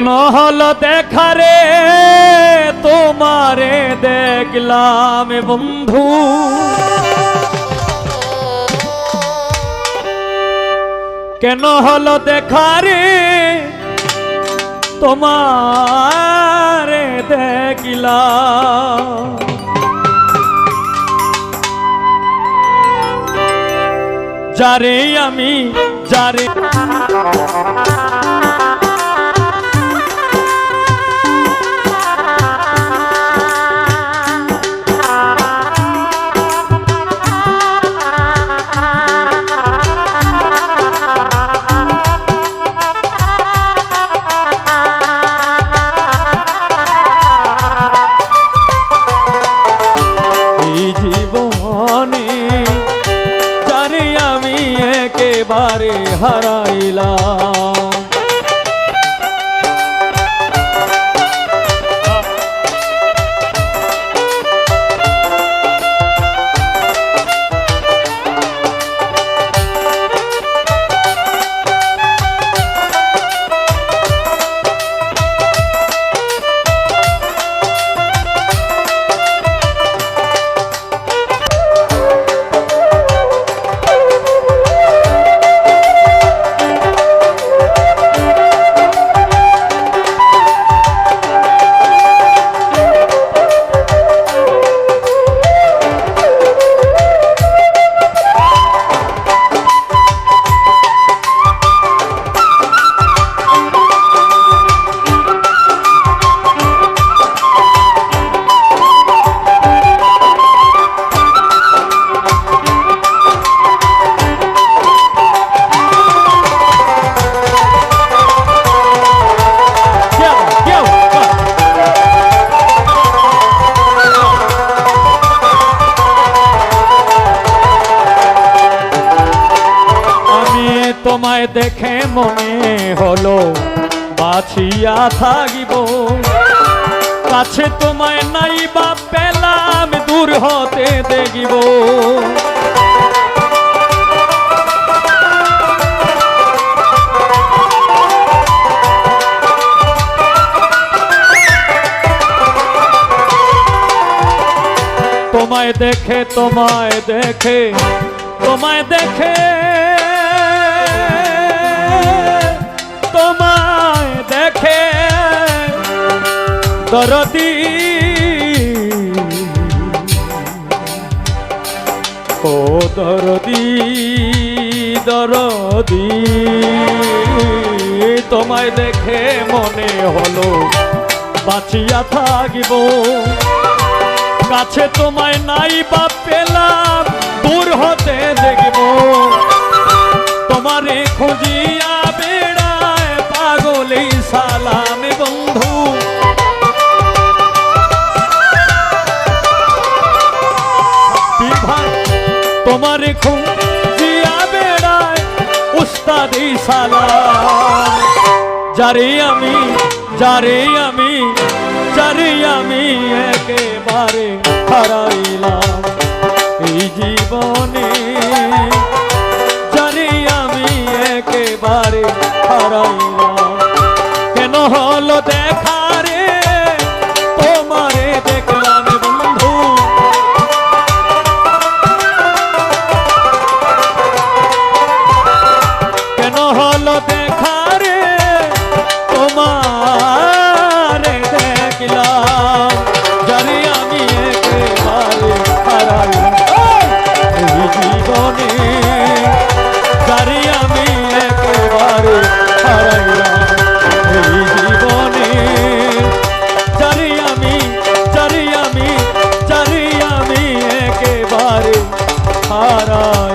নহল দেখারে তোমারে দেখলাম বন্ধু। কেন হলো দেখারে তোমারে দেখলাম। যারে আমি যারে একেবারে হারাইলাম তোমায় দেখে মনে হলো বাছিয়া থাকিব। কাছে তোমায় নাই বা পেলাম, দূর হতে দেখিব। তোমায় দেখে তোমায় দেখে তোমায় দেখে দরদি ও দরদি দরদি তোমায় দেখে মনে হলো, বাঁচিয়া থাকিব। কাছে তোমায় নাই বা পেলাম, দূর হতে দেখব। তোমারে খুঁজিয়া সালাম। যারে আমি যারে আমি যারে আমি একেবারে হারাইলাম। এই জীবনে যারে আমি একেবারে হারাইলাম। મારા